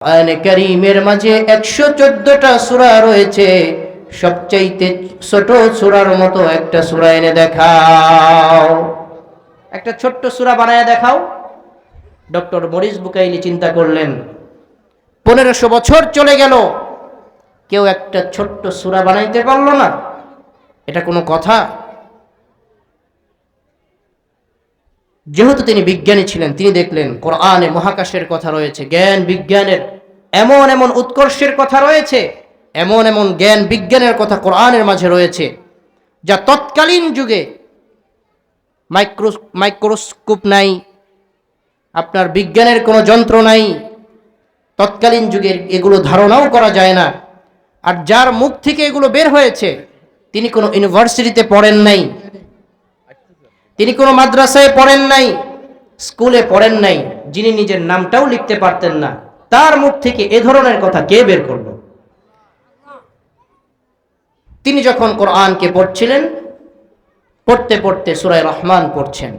কোরআনে কারীমের মাঝে একশো চোদ্দটা সূরা রয়েছে। সবচাইতে ছোট সূরার মতো একটা সূরা এনে দেখাও। একটা ছোট্ট সূরা বানায় দেখাও। ডক্টর মরিস বুকাইলি চিন্তা করলেন, পনেরোশো বছর চলে গেল, কেউ একটা ছোট্ট সূরা বানাইতে পারল না। এটা কোনো কথা? যেহেতু তিনি বিজ্ঞানী ছিলেন, তিনি দেখলেন কোরআনে মহাকাশের কথা রয়েছে, জ্ঞান বিজ্ঞানের এমন এমন উৎকর্ষের কথা রয়েছে, এমন এমন জ্ঞান বিজ্ঞানের কথা কোরআনের মাঝে রয়েছে, যা তৎকালীন যুগে মাইক্রো মাইক্রোস্কোপ নাই, আপনার বিজ্ঞানের কোনো যন্ত্র নাই, তৎকালীন যুগের এগুলো ধারণাও করা যায় না। আর যার মুখ থেকে এগুলো বের হয়েছে, তিনি কোনো ইউনিভার্সিটিতে পড়েন নাই। তিনি কোনো মাদ্রাসায় পড়েন নাই, স্কুলে পড়েন নাই, যিনি নিজের নামটাও লিখতে পারতেন না। তার মুখ থেকে এ ধরনের কথা কে বের করল? তিনি যখন কোরআনকে পড়ছিলেন, পড়তে পড়তে সুরাই রহমান পড়ছেন।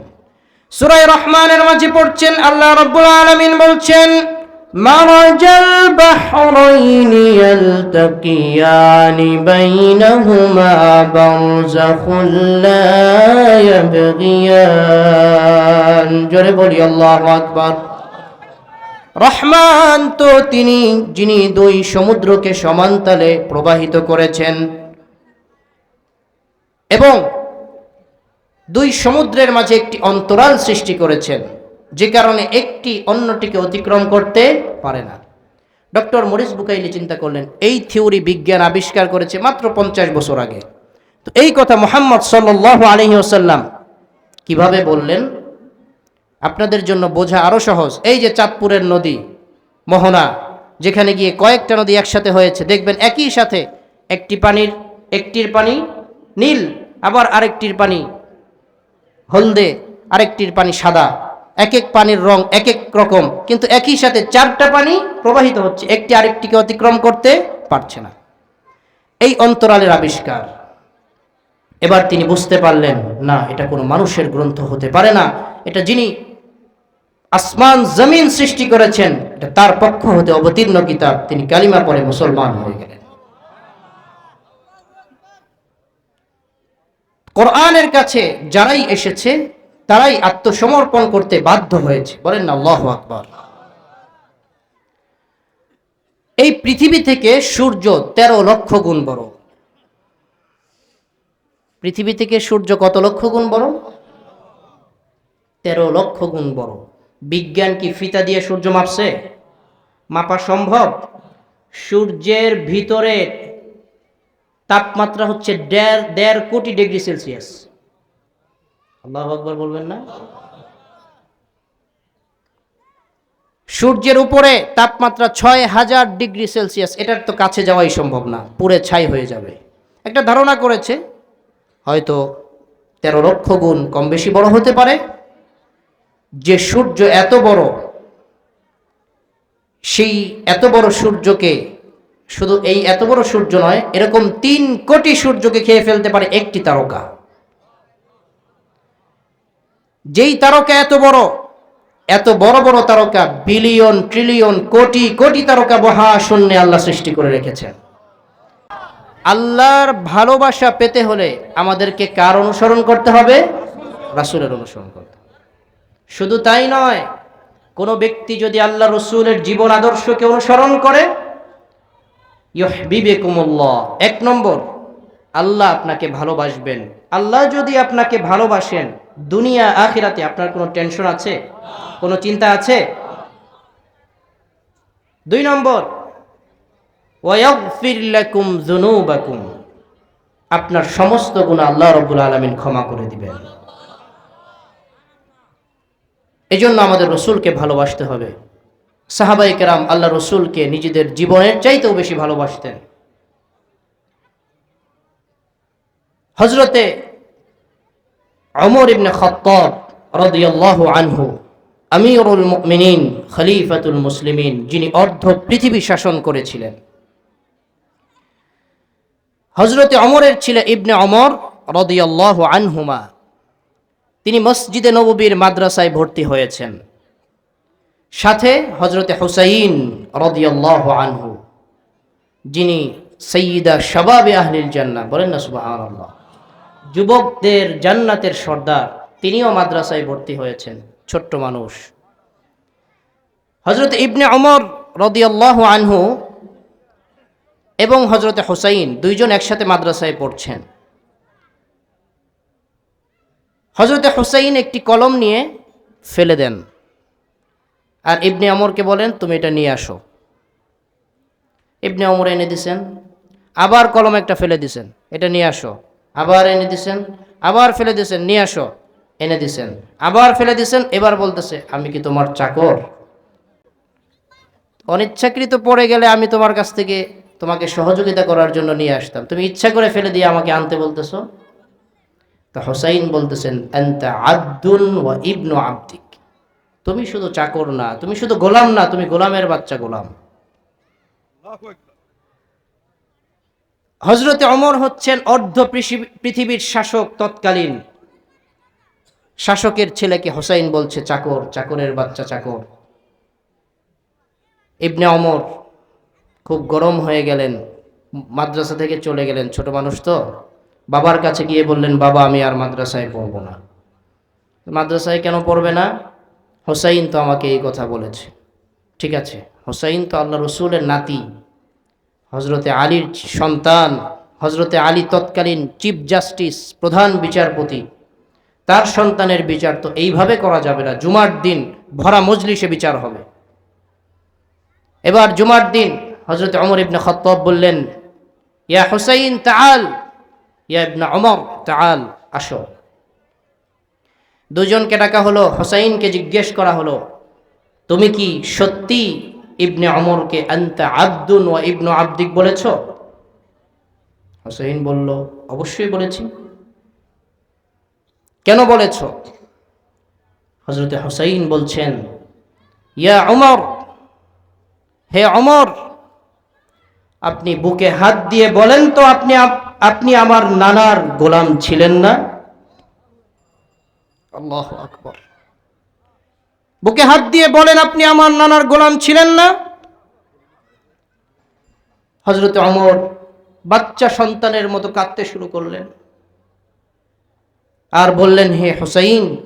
সুরাই রহমানের মাঝে পড়ছেন, আল্লাহ রব্বুল আলামিন বলছেন مرج البحرين يلتقيان بينهما برزخ لا يبغيان জোরে বলি আল্লাহু আকবার রহমান তো তিনি যিনি দুই সমুদ্রকে সমান্তালে প্রবাহিত করেছেন এবং দুই সমুদ্রের মাঝে একটি অন্তরাল সৃষ্টি করেছেন যে কারণে একটি অন্যটিকে অতিক্রম করতে পারে না। ডক্টর মরিস বুকাইলি চিন্তা করলেন, এই থিওরি বিজ্ঞান আবিষ্কার করেছে মাত্র পঞ্চাশ বছর আগে। তো এই কথা মোহাম্মদ সাল্লাহ আলহি ওসাল্লাম কীভাবে বললেন? আপনাদের জন্য বোঝা আরও সহজ। এই যে চাঁদপুরের নদী, মোহনা, যেখানে গিয়ে কয়েকটা নদী একসাথে হয়েছে, দেখবেন একই সাথে একটি পানির, একটির পানি নীল, আবার আরেকটির পানি হলদে, আরেকটির পানি সাদা। এক এক পানির রং এক এক রকম, কিন্তু একই সাথে চারটা পানি প্রবাহিত হচ্ছে, একটি আরেকটিকে অতিক্রম করতে পারছে না। এই অন্তরালের আবিষ্কার। এবার তিনি বুঝতে পারলেন, না, এটা কোনো মানুষের গ্রন্থ হতে পারে না। এটা যিনি আসমান, জমিন সৃষ্টি করেছেন, এটা তার পক্ষ হতে অবতীর্ণ কিতাব। তিনি কালিমা পরে মুসলমান হয়ে গেলেন। কোরআনের কাছে যারাই এসেছে তারাই আত্মসমর্পণ করতে বাধ্য হয়েছে। বলেন না আল্লাহ আকবর। এই পৃথিবী থেকে সূর্য তেরো লক্ষ গুণ বড়। পৃথিবী থেকে সূর্য কত লক্ষ গুণ বড়? তেরো লক্ষ গুণ বড়। বিজ্ঞান কি ফিতা দিয়ে সূর্য মাপছে? মাপা সম্ভব? সূর্যের ভিতরে তাপমাত্রা হচ্ছে দেড় দেড় কোটি ডিগ্রি সেলসিয়াস। আল্লাহ আকবর বলবেন না? সূর্যের উপরে তাপমাত্রা ছয় হাজার ডিগ্রি সেলসিয়াস, এটার তো কাছে যাওয়াই সম্ভব না, পুরে ছাই হয়ে যাবে। একটা ধারণা করেছে, হয়তো তেরো লক্ষ গুণ কম বেশি বড় হতে পারে, যে সূর্য এত বড়, সেই এত বড় সূর্যকে শুধু এই এত বড় সূর্য নয়, এরকম তিন কোটি সূর্যকে খেয়ে ফেলতে পারে একটি তারকা। যেই তারকা এত বড় এত বড় বড় তারকা, বিলিয়ন, ট্রিলিয়ন, কোটি কোটি তারকা বহা শূন্যে আল্লাহ সৃষ্টি করে রেখেছেন। আল্লাহর ভালোবাসা পেতে হলে আমাদেরকে কার অনুসরণ করতে হবে? রাসুলের অনুসরণ করতে শুধু তাই নয়, কোনো ব্যক্তি যদি আল্লাহ রসুলের জীবন আদর্শকে অনুসরণ করে এক নম্বর, আল্লাহ আপনাকে ভালোবাসবেন। আল্লাহ যদি আপনাকে ভালোবাসেন দুনিয়া, আখিরাতে আপনার কোনো টেনশন আছে? কোনো চিন্তা আছে? দুই নম্বর, ওয়াগফির লাকুম যুনুবাকুম। আপনার সমস্ত গুনাহ আল্লাহ রব্বুল আলামিন ক্ষমা করে দিবেন। এজন্য আমাদের রসুলকে ভালোবাসতে হবে। সাহাবাই কেরাম আল্লাহ রসুলকে নিজেদের জীবনের চাইতেও বেশি ভালোবাসতেন। হজরতে অমর ইবনে খত্তব রদিয়াল্লাহু আনহু, আমিরুল মুমিনিন, খলিফাতুল মুসলিমিন, যিনি অর্ধ পৃথিবী শাসন করেছিলেন। হজরতে অমরের ছিল ইবনে অমর রদিয়াল্লাহু আনহুমা, তিনি মসজিদে নববীর মাদ্রাসায় ভর্তি হয়েছেন। সাথে হজরতে হুসাইন রদিয়াল্লাহ আনহু, যিনি সৈয়দা শবাবে আহলিল জান্নাত বলেন না সুবাহ যুবকদের জান্নাতের সর্দার, তিনিও মাদ্রাসায় ভর্তি হয়েছেন, ছোট্ট মানুষ। হজরত ইবনে অমর রদিয়াল্লাহ আনহু এবং হজরতে হোসাইন দুইজন একসাথে মাদ্রাসায় পড়ছেন। হজরতে হোসাইন একটি কলম নিয়ে ফেলে দেন আর ইবনে অমরকে বলেন, তুমি এটা নিয়ে আসো। ইবনে অমর এনে দিছেন, আবার কলম একটা ফেলে দিছেন, এটা নিয়ে আসো। আবার এনে দিছেন, আবার ফেলে দিছেন, নিয়ে আসো, এনে দিছেন। আবার ফেলে দিছেন, এবার বলতেছে, আমি কি তোমার চাকর? অনিচ্ছাকৃত পড়ে গেলে আমি তোমার কাছ থেকে তোমাকে সহযোগিতা করার জন্য নিয়ে আসতাম। তুমি ইচ্ছা করে ফেলে দিয়ে আমাকে আনতে বলতেছো? তা হোসাইন বলতেছেন, আনতা আব্দুল ওয়া ইবনু আব্দিক। তুমি শুধু চাকর না, তুমি শুধু গোলাম না, তুমি গোলামের বাচ্চা গোলাম। হজরতে অমর হচ্ছেন অর্ধ পৃথিবীর শাসক তৎকালীন। শাসকের ছেলেকে হোসাইন বলছে, চাকর, চাকরের বাচ্চা, চাকর। ইবনে অমর খুব গরম হয়ে গেলেন, মাদ্রাসা থেকে চলে গেলেন। ছোট মানুষ তো। বাবার কাছে গিয়ে বললেন, বাবা, আমি আর মাদ্রাসায় পড়ব না। মাদ্রাসায় কেন পড়বে না? হোসাইন তো আমাকে এই কথা বলেছে। ঠিক আছে, হোসাইন তো আল্লাহ রসুলের নাতি। হজরতে আলীর সন্তান, হজরতে আলী তৎকালীন চিফ জাস্টিস, প্রধান বিচারপতি, তার সন্তানের বিচার তো এইভাবে করা যাবে না। জুমার দিন ভরা মজলিসে বিচার হবে। এবার জুমার দিন হজরত অমর ইবনে খত্তব বললেন, ইয়া হুসাইন, তাআল! ইয়া ইবনে অমর তাআল! আসো। দুজনকে ডাকা হলো, হোসাইনকে জিজ্ঞেস করা হলো, তুমি কি সত্যি ইবনে অমরকে আন্তা আব্দুন ও ইবনু আব্দিক বলেছ? হোসাইন বলল, অবশ্যই বলেছি। কেন বলেছ? হজরতে হোসাইন বলছেন, ইয়া অমর হে অমর আপনি বুকে হাত দিয়ে বলেন তো আপনি আপনি আমার নানার গোলাম ছিলেন না? আল্লাহ আকবর। বুকে হাত দিয়ে বলেন আপনি আমার নানার গোলাম ছিলেন না? হজরত অমর বাচ্চা সন্তানের মতো কাঁদতে শুরু করলেন। আর বললেন হে হোসাইন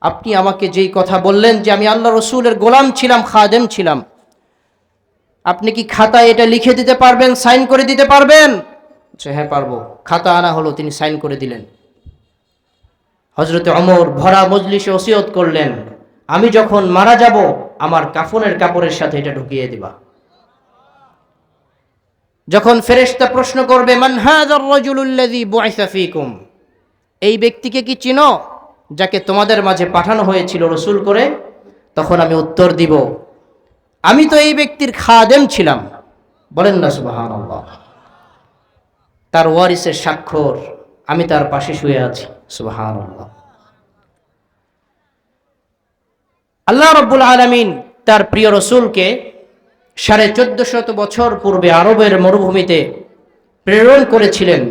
আপনি আমাকে যেই কথা বললেন যে আমি আল্লাহ রসুলের গোলাম ছিলাম খাদেম ছিলাম আপনি কি খাতায় এটা লিখে দিতে পারবেন সাইন করে দিতে পারবেন? আচ্ছা, হ্যাঁ পারব। খাতা আনা হলো তিনি সাইন করে দিলেন। হজরতে অমর ভরা মজলিসে ওসিয়ত করলেন। আমি যখন মারা যাব, আমার কাফনের কাপড়ের সাথে এটা ঢুকিয়ে দিবা। যখন ফেরেশতা প্রশ্ন করবে রাজুলুল্লাযী এই ব্যক্তিকে কি চিনো, যাকে তোমাদের মাঝে পাঠানো হয়েছিল রসুল করে? তখন আমি উত্তর দিব, আমি তো এই ব্যক্তির খাদেম ছিলাম। বলেন না, সুবহানাল্লাহ। তার ওয়ারিসের স্বাক্ষর, আমি তার পাশে শুয়ে আছি, সুবহানাল্লাহ। আল্লাহ রব্বুল আলমিন তার প্রিয় রসুলকে সাড়ে চোদ্দ শত বছর পূর্বে আরবের মরুভূমিতে প্রেরণ করেছিলেন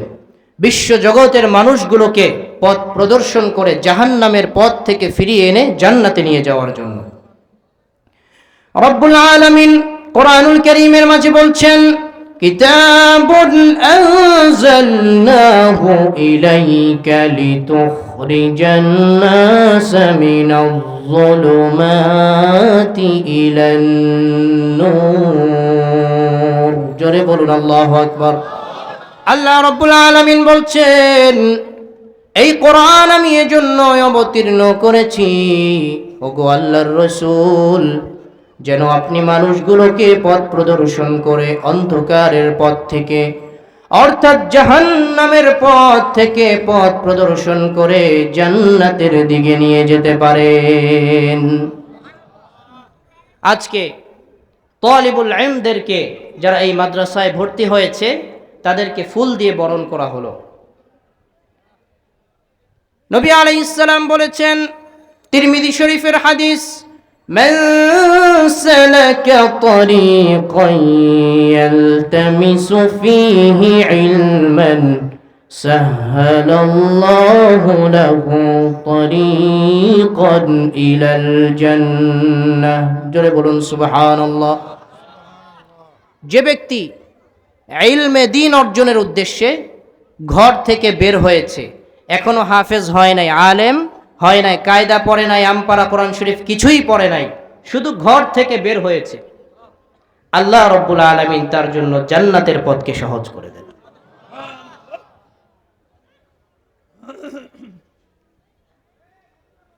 বিশ্ব জগতের মানুষগুলোকে পথ প্রদর্শন করে জাহান নামের পথ থেকে ফিরিয়ে এনে জান্নাতে নিয়ে যাওয়ার জন্য রব্বুল আলমিন কোরআনুল করিমের মাঝে বলছেন كتاب أنزلناه إليك لتخرج الناس من الظلمات إلى النور জোরে বলুন আল্লাহ আকবর আল্লাহ রব্বুল আলমিন বলছেন এই কোরআন আমি এজন্য অবতীর্ণ করেছি ওগো আল্লাহর রসুল যেন আপনি মানুষগুলোকে পথ প্রদর্শন করে অন্ধকারের পথ থেকে অর্থাৎ জাহান্নামের পথ থেকে পথ প্রদর্শন করে জান্নাতের দিকে নিয়ে যেতে পারেন। আজকে তলিবুল এমদেরকে যারা এই মাদ্রাসায় ভর্তি হয়েছে, তাদেরকে ফুল দিয়ে বরণ করা হলো। নবী আলাইহিস সালাম বলেছেন তিরমিদি শরীফের হাদিস من سلك طريقا يلتمس فيه علما سهل الله له طريقا إلى الجنة জোরে বলুন সুবহানাল্লাহ যে ব্যক্তি ইলমে দিন অর্জনের উদ্দেশ্যে ঘর থেকে বের হয়েছে এখনো হাফেজ হয় নাই আলেম হয় নাই, কায়দা পড়ে নাই আমপারা কোরআন শরীফ কিছুই পড়ে নাই, শুধু ঘর থেকে বের হয়েছে। আল্লাহ রব্বুল আলমিন তার জন্য জান্নাতের পথকে সহজ করে দেন।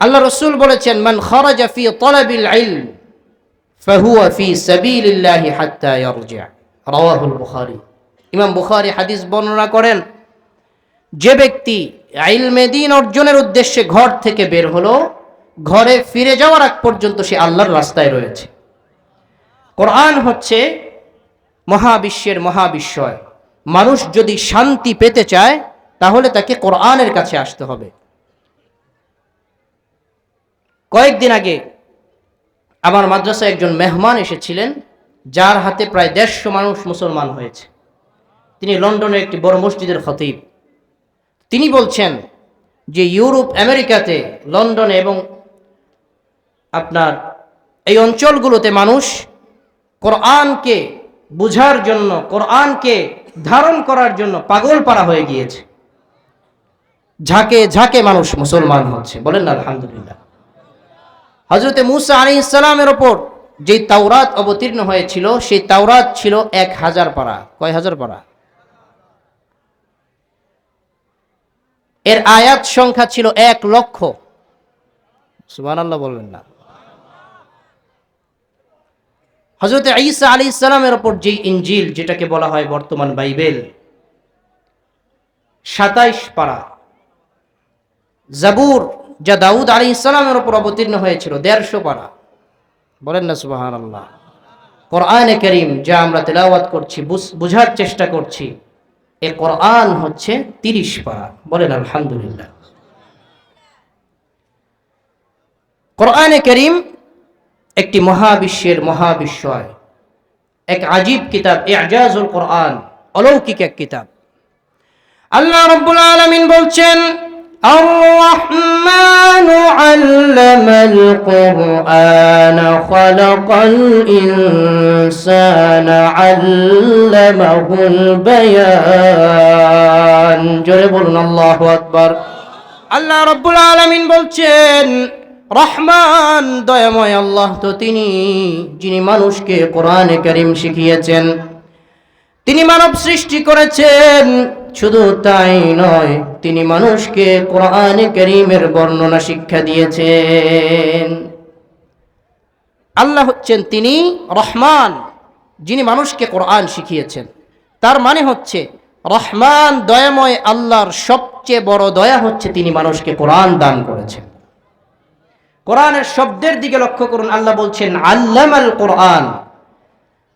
আল্লাহ রসুল বলেছেন, মান খরাজা ফি তলাবিল ইলম, ফাহুয়া ফি সাবিলিল্লাহি হাত্তা ইয়ারজা রাওয়াহুল বুখারী। ইমাম বুখারী হাদিস বর্ণনা করেন যে ব্যক্তি ইলমে দিন অর্জনের উদ্দেশ্যে ঘর থেকে বের হলো, ঘরে ফিরে যাওয়ার আগ পর্যন্ত সে আল্লাহর রাস্তায় রয়েছে। কোরআন হচ্ছে মহাবিশ্বের মহাবিশ্বয়। মানুষ যদি শান্তি পেতে চায়, তাহলে তাকে কোরআনের কাছে আসতে হবে। কয়েকদিন আগে আমার মাদ্রাসায় একজন মেহমান এসেছিলেন, যার হাতে প্রায় দেড়শো মানুষ মুসলমান হয়েছে। তিনি লন্ডনের একটি বড় মসজিদের খতিব। তিনি বলছেন যে ইউরোপ, আমেরিকাতে, লন্ডনে এবং আপনার এই অঞ্চলগুলোতে মানুষ কোরআনকে বুঝার জন্য, কোরআনকে ধারণ করার জন্য পাগল পারা হয়ে গিয়েছে। ঝাঁকে ঝাঁকে মানুষ মুসলমান হচ্ছে। বলেন না, আলহামদুলিল্লাহ। হজরতে মুসা আলী ইসলামের ওপর যে তাওরাত অবতীর্ণ হয়েছিল, সেই তাওরাত ছিল এক হাজার পারা। কয় হাজার পারা? এর আয়াত সংখ্যা ছিল এক লক্ষ। সুবান আল্লাহ বলবেন না। হজরত ঈসা আলী ইসলামের ওপর যে ইঞ্জিল যেটাকে বলা হয় বর্তমান বাইবেল, সাতাইশ পারা। জাবুর, যা দাউদ আলী ইসলামের ওপর অবতীর্ণ হয়েছিল, দেড়শো পারা। বলেন না সুবাহান আল্লাহ কোরআনে করিম যা আমরা তেলাওয়াত করছি বুঝার চেষ্টা করছি। এ কোরআন হচ্ছে তিরিশ পারা। বলেন আলহামদুলিল্লাহ। কোরআনে করিম একটি মহাবিশ্বের মহাবিশ্বয়। এক আজীব কিতাব এ আজাজুল কোরআন, অলৌকিক এক কিতাব। আল্লাহ রব্বুল আলমিন বলছেন الرحمن علم القرآن خلق الإنسان علمه البيان জোরে বলুন আল্লাহু আকবার আল্লাহ রব্বুল আলামিন বলছেন রহমান দয়াময় আল্লাহ তো তিনি যিনি মানুষকে কোরআনে করিম শিখিয়েছেন তিনি মানব সৃষ্টি করেছেন। শুধু তাই নয়, তিনি মানুষকে কোরআন করিমের বর্ণনা শিক্ষা দিয়েছেন। আল্লাহ হচ্ছেন তিনি রহমান, যিনি মানুষকে কোরআন শিখিয়েছেন। তার মানে হচ্ছে, রহমান দয়াময় আল্লাহর সবচেয়ে বড় দয়া হচ্ছে তিনি মানুষকে কোরআন দান করেছেন। কোরআনের শব্দের দিকে লক্ষ্য করুন, আল্লাহ বলছেন, আল্লামাল কোরআন।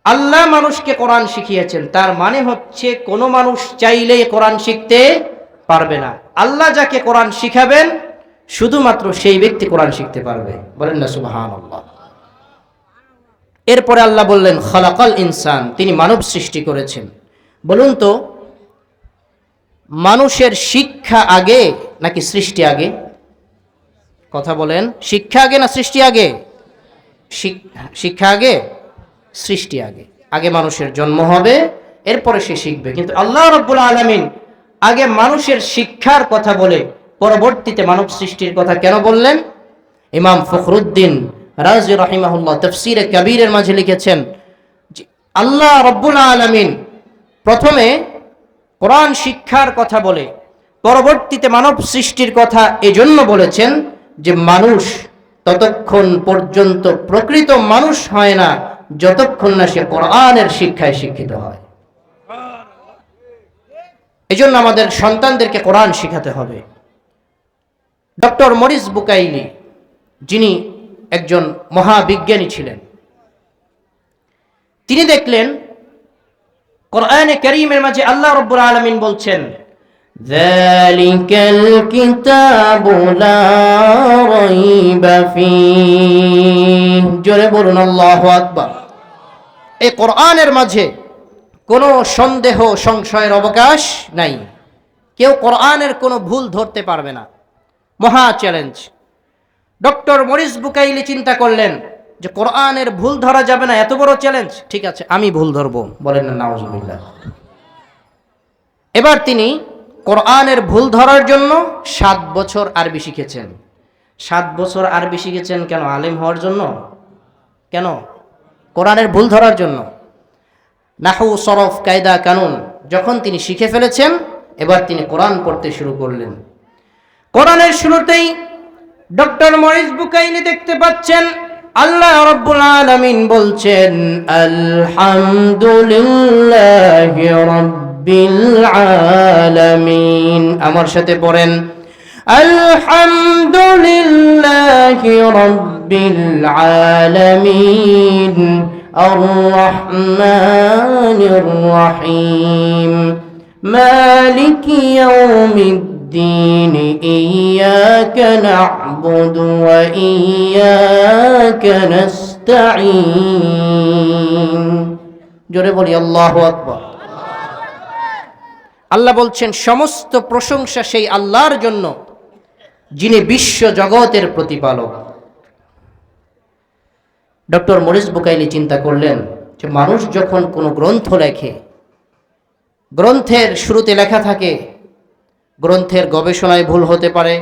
আল্লাহ মানুষকে কোরআন শিখিয়েছেন। তার মানে হচ্ছে, কোনো মানুষ চাইলেই কোরআন শিখতে পারবে না। আল্লাহ যাকে কোরআন শিখাবেন, শুধুমাত্র সেই ব্যক্তি কোরআন শিখতে পারবে। বলেন না সুবাহান এরপরে আল্লাহ বললেন, খলাকাল ইনসান তিনি মানব সৃষ্টি করেছেন। বলুন তো, মানুষের শিক্ষা আগে নাকি সৃষ্টি আগে? কথা বলেন, শিক্ষা আগে না সৃষ্টি আগে? শিক্ষা আগে? সৃষ্টি আগে। আগে মানুষের জন্ম হবে, এরপরে সে শিখবে। কিন্তু আল্লাহ রব্বুল আলমিন আগে মানুষের শিক্ষার কথা বলে পরবর্তীতে মানব সৃষ্টির কথা কেন বললেন? ইমাম ফখরুদ্দিন রাজি রহিমাহুল্লাহ তফসিরে কবিরের মাঝে লিখেছেন আল্লাহ রব্বুল আলমিন প্রথমে কোরআন শিক্ষার কথা বলে, পরবর্তীতে মানব সৃষ্টির কথা এজন্য বলেছেন যে, মানুষ ততক্ষণ পর্যন্ত প্রকৃত মানুষ হয় না। যতক্ষণ না সে কোরআনের শিক্ষায় শিক্ষিত হয় এজন্য আমাদের সন্তানদেরকে কোরআন শিখাতে হবে ডক্টর মরিস বুকাইলি যিনি একজন মহাবিজ্ঞানী ছিলেন তিনি দেখলেন কোরআনে করিমের মাঝে আল্লাহ রব্বুল আলমিন বলছেন ذلك الكتاب لا ريب فيه জোরে বলুন আল্লাহু আকবার এই কোরআনের মাঝে কোনো সন্দেহ, সংশয়ের অবকাশ নাই। কেউ কোরআনের কোনো ভুল ধরতে পারবে না। মহা চ্যালেঞ্জ। ডক্টর মরিস বুকাইলি চিন্তা করলেন যে কোরআনের ভুল ধরা যাবে না, এত বড় চ্যালেঞ্জ? ঠিক আছে, আমি ভুল ধরবো, বলেন না এবার তিনি কোরআনের ভুল ধরার জন্য সাত বছর আরবি শিখেছেন। সাত বছর আরবি শিখেছেন কেন? আলেম হওয়ার জন্য? কেন? কোরআনের ভুল ধরার জন্য। নাহু সরফ কায়দা কানুন, যখন তিনি শিখে ফেলেছেন, এবার তিনি কোরআন পড়তে শুরু করলেন। কোরআনের শুরুতেই ডক্টর মরিস বুকাইনি দেখতে পাচ্ছেন, আল্লাহ রব্বুল আলামিন বলছেন, আলহামদুলিল্লাহি আলামিন। আমার সাথে পড়েন, আলহামদুলিল্লাহি রাব্বিল আলামিন আর রহমানির রহিম مالك يوم الدين إياك نعبد وإياك نستعين জোরে বলি আল্লাহ আকবর আল্লাহ বলছেন সমস্ত প্রশংসা সেই আল্লাহর জন্য যিনি বিশ্ব জগতের প্রতিপালক। ডক্টর মরিস বুকাইলি চিন্তা করলেন যে মানুষ যখন কোনো গ্রন্থ লেখে, গ্রন্থের শুরুতে লেখা থাকে, গ্রন্থের গবেষণায় ভুল হতে পারে,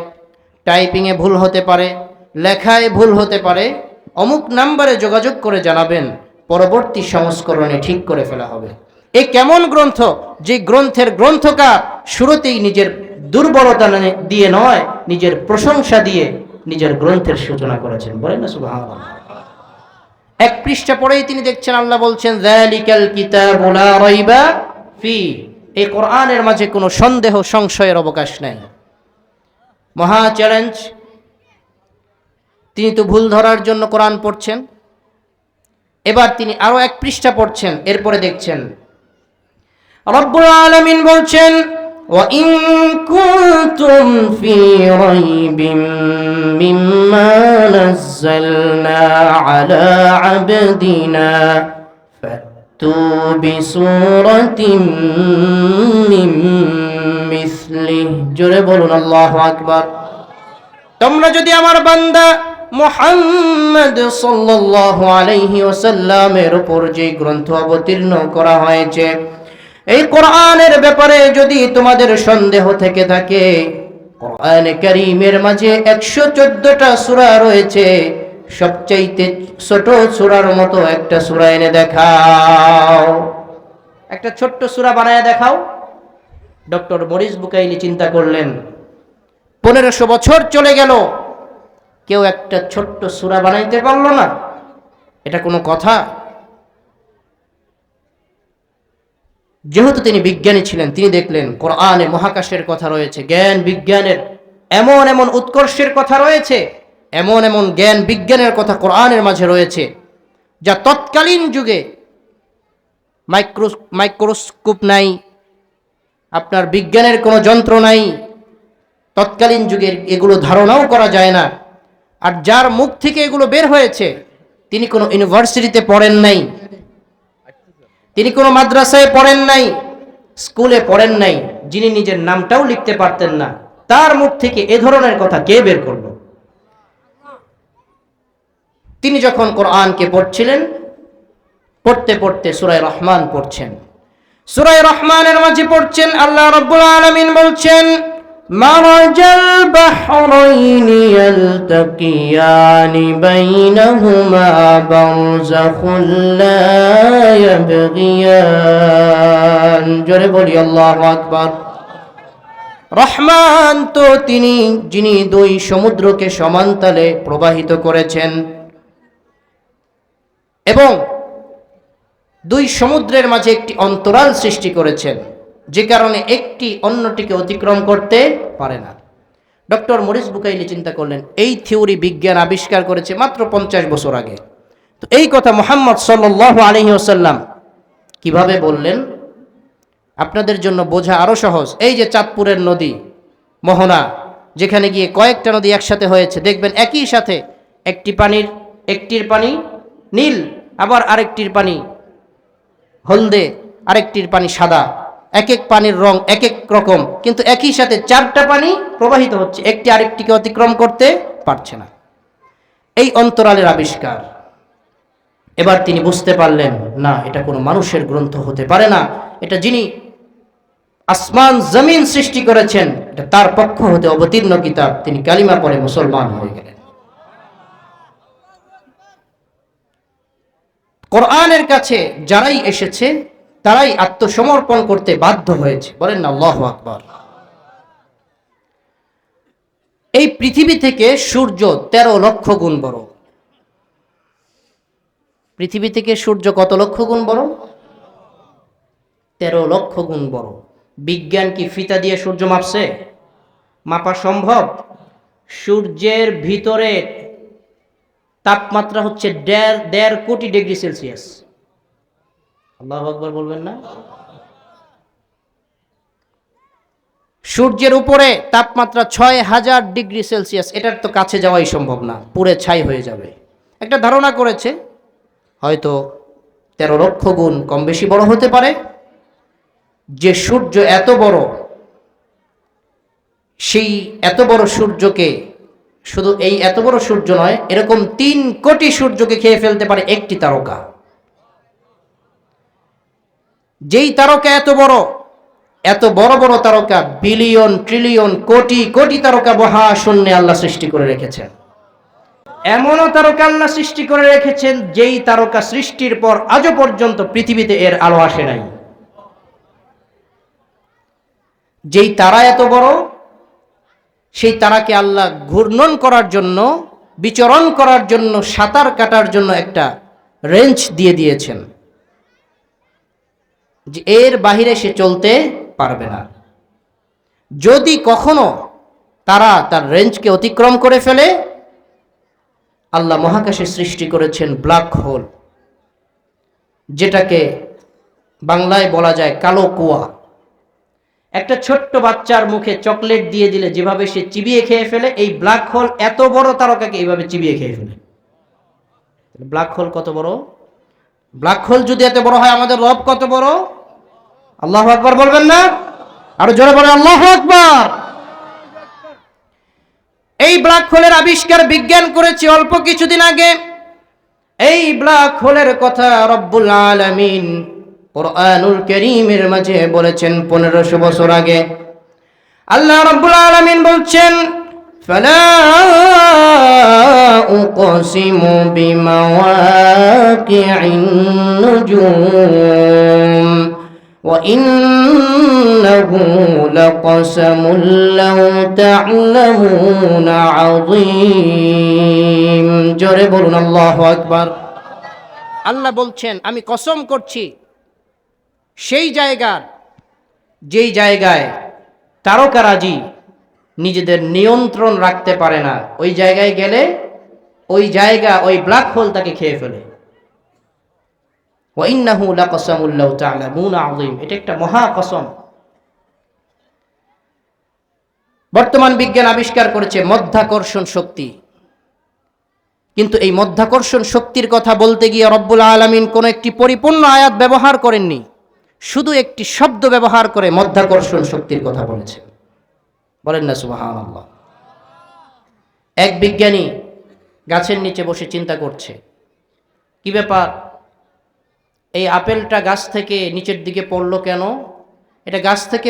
টাইপিংয়ে ভুল হতে পারে, লেখায় ভুল হতে পারে, অমুক নাম্বারে যোগাযোগ করে জানাবেন, পরবর্তী সংস্করণে ঠিক করে ফেলা হবে। এ কেমন গ্রন্থ? যে গ্রন্থের গ্রন্থকার শুরুতেই নিজের দুর্বলতা দিয়ে নয়, নিজের প্রশংসা দিয়ে নিজের গ্রন্থের সূচনা করেছেন। বলেন না, সুবহানাল্লাহ। এক পৃষ্ঠা পরেই তিনি দেখছেন, আল্লাহ বলছেন ফি। এই কোরআনের মাঝে কোনো সন্দেহ, সংশয়ের অবকাশ নাই। মহা চ্যালেঞ্জ। তিনি তো ভুল ধরার জন্য কোরআন পড়ছেন। এবার তিনি আরও এক পৃষ্ঠা পড়ছেন, এরপরে দেখছেন, রব্বুল আলমিন বলছেন وإن كنتم في ريب مما نزلنا على عبدنا فأتوا بسورة من مثله জোরে বলুন আল্লাহু আকবার তোমরা যদি আমার বান্দা মোহাম্মদ সাল্লাল্লাহু আলাইহি ওয়াসাল্লামের উপর যে গ্রন্থ অবতীর্ণ করা হয়েছে এই কোরআনের ব্যাপারে যদি তোমাদের সন্দেহ থেকে থাকে, কোরআন কারীমের মাঝে একশো চোদ্দটা সূরা রয়েছে। সবচাইতে ছোট সূরার মতো একটা সূরা এনে দেখাও। একটা ছোট্ট সূরা বানায় দেখাও। ডক্টর মরিস বুকাইলি চিন্তা করলেন। পনেরোশো বছর চলে গেল। কেউ একটা ছোট্ট সূরা বানাইতে পারল না। এটা কোনো কথা? যেহেতু তিনি বিজ্ঞানী ছিলেন, তিনি দেখলেন কোরআনে মহাকাশের কথা রয়েছে, জ্ঞান বিজ্ঞানের এমন এমন উৎকর্ষের কথা রয়েছে, এমন এমন জ্ঞান বিজ্ঞানের কথা কোরআনের মাঝে রয়েছে, যা তৎকালীন যুগে মাইক্রো মাইক্রোস্কোপ নাই, আপনার বিজ্ঞানের কোনো যন্ত্র নাই, তৎকালীন যুগের এগুলো ধারণাও করা যায় না। আর যার মুখ থেকে এগুলো বের হয়েছে, তিনি কোনো ইউনিভার্সিটিতে পড়েন নাই। তিনি কোনো মাদ্রাসায় পড়েন নাই, স্কুলে পড়েন নাই, যিনি নিজের নামটাও লিখতে পারতেন না। তার মুখ থেকে এ ধরনের কথা কে বের করল? তিনি যখন কোরআনকে পড়ছিলেন, পড়তে পড়তে সুরায় রহমান পড়ছেন। সুরায় রহমানের মাঝে পড়ছেন, আল্লাহ রব্বুল আলামিন বলছেন مرج البحرين يلتقيان بينهما برزخ لا يبغيان জোরে বলি আল্লাহু আকবার রহমান তো তিনি যিনি দুই সমুদ্রকে সমান্তালে প্রবাহিত করেছেন এবং দুই সমুদ্রের মাঝে একটি অন্তরাল সৃষ্টি করেছেন যে কারণে একটি অন্যটিকে অতিক্রম করতে পারে না। ডক্টর মরিস বুকাইলি চিন্তা করলেন, এই থিওরি বিজ্ঞান আবিষ্কার করেছে মাত্র পঞ্চাশ বছর আগে। তো এই কথা মোহাম্মদ সাল্লাহ আলহি ওসাল্লাম কীভাবে বললেন? আপনাদের জন্য বোঝা আরও সহজ। এই যে চাঁদপুরের নদী, মোহনা, যেখানে গিয়ে কয়েকটা নদী একসাথে হয়েছে, দেখবেন একই সাথে একটি পানির, একটির পানি নীল, আবার আরেকটির পানি হলদে, আরেকটির পানি সাদা। এক এক পানির রং এক এক রকম, কিন্তু একই সাথে চারটা পানি প্রবাহিত হচ্ছে, একটি আরেকটিকে অতিক্রম করতে পারছে না। এই অন্তরালের আবিষ্কার। এবার তিনি বুঝতে পারলেন, না, এটা কোনো মানুষের গ্রন্থ হতে পারে না। এটা যিনি আসমান, জমিন সৃষ্টি করেছেন, এটা তার পক্ষ হতে অবতীর্ণ কিতাব। তিনি কালিমা পরে মুসলমান হয়ে গেলেন। কোরআনের কাছে যারাই এসেছে তারাই আত্মসমর্পণ করতে বাধ্য হয়েছে। বলেন না আল্লাহ আকবর। এই পৃথিবী থেকে সূর্য তেরো লক্ষ গুণ বড়। পৃথিবী থেকে সূর্য কত লক্ষ গুণ বড়? তেরো লক্ষ গুণ বড়। বিজ্ঞান কি ফিতা দিয়ে সূর্য মাপছে? মাপা সম্ভব? সূর্যের ভিতরে তাপমাত্রা হচ্ছে দেড় দেড় কোটি ডিগ্রি সেলসিয়াস। আল্লাহ আকবর বলবেন না? সূর্যের উপরে তাপমাত্রা ছয় হাজার ডিগ্রি সেলসিয়াস, এটার তো কাছে যাওয়াই সম্ভব না, পুরে ছাই হয়ে যাবে। একটা ধারণা করেছে, হয়তো তেরো লক্ষ গুণ কম বেশি বড় হতে পারে, যে সূর্য এত বড়, সেই এত বড় সূর্যকে, শুধু এই এত বড় সূর্য নয়, এরকম তিন কোটি সূর্যকে খেয়ে ফেলতে পারে একটি তারকা। যেই তারকা এত বড় এত বড় বড় তারকা, বিলিয়ন, ট্রিলিয়ন, কোটি কোটি তারকা বহা মহাশূন্যে আল্লাহ সৃষ্টি করে রেখেছেন। এমনও তারকা আল্লাহ সৃষ্টি করে রেখেছেন, যেই তারকা সৃষ্টির পর আজও পর্যন্ত পৃথিবীতে এর আলো আসে নাই। যেই তারা এত বড়, সেই তারাকে আল্লাহ ঘূর্ণন করার জন্য, বিচরণ করার জন্য, সাঁতার কাটার জন্য একটা রেঞ্জ দিয়ে দিয়েছেন। যে এর বাহিরে সে চলতে পারবে না। যদি কখনো তারা তার রেঞ্জকে অতিক্রম করে ফেলে, আল্লাহ মহাকাশে সৃষ্টি করেছেন ব্ল্যাক হোল, যেটাকে বাংলায় বলা যায় কালো কুয়া। একটা ছোট্ট বাচ্চার মুখে চকলেট দিয়ে দিলে যেভাবে সে চিবিয়ে খেয়ে ফেলে, এই ব্ল্যাক হোল এত বড় তারকাকে এইভাবে চিবিয়ে খেয়ে ফেলে। ব্ল্যাক হোল কত বড়? ব্ল্যাক হোল যদি এত বড় হয়, আমাদের রব কত বড়? আল্লাহ আকবার বলবেন না আরো জোরে বলে আল্লাহ আকবার এই ব্ল্যাক হোলের আবিষ্কার বিজ্ঞান করেছে অল্প কিছুদিন আগে এই ব্ল্যাক হোলের কথা রব্বুল আলামিন কোরআনুল করিমের মাঝে বলেছেন পনেরোশো বছর আগে আল্লাহ রব্বুল আলামিন বলছেন فلا أقسم بمواقع النجوم وإنه لقسم لو تعلمون عظيم জোরে বলুন আল্লাহু আকবার আল্লাহ বলছেন আমি কসম করছি সেই জায়গার যেই জায়গায় তারকারাজি নিজেদের নিয়ন্ত্রণ রাখতে পারে না ওই জায়গায় গেলে ওই জায়গা ওই ব্ল্যাক হোল তাকে খেয়ে ফেলে ওয়াইন্নাহু আযীম। এটা একটা মহা কসম। বর্তমান বিজ্ঞান আবিষ্কার করেছে মধ্যাকর্ষণ শক্তি। কিন্তু এই মধ্যাকর্ষণ শক্তির কথা বলতে গিয়ে রব্বুল আলামিন কোন একটি পরিপূর্ণ আয়াত ব্যবহার করেননি। শুধু একটি শব্দ ব্যবহার করে মধ্যাকর্ষণ শক্তির কথা বলেছেন বলেন না, সুবহানাল্লাহ। এক বিজ্ঞানী গাছের নিচে বসে চিন্তা করছে। কি ব্যাপার? এই আপেলটা গাছ থেকে নিচের দিকে পড়ল কেন? এটা গাছ থেকে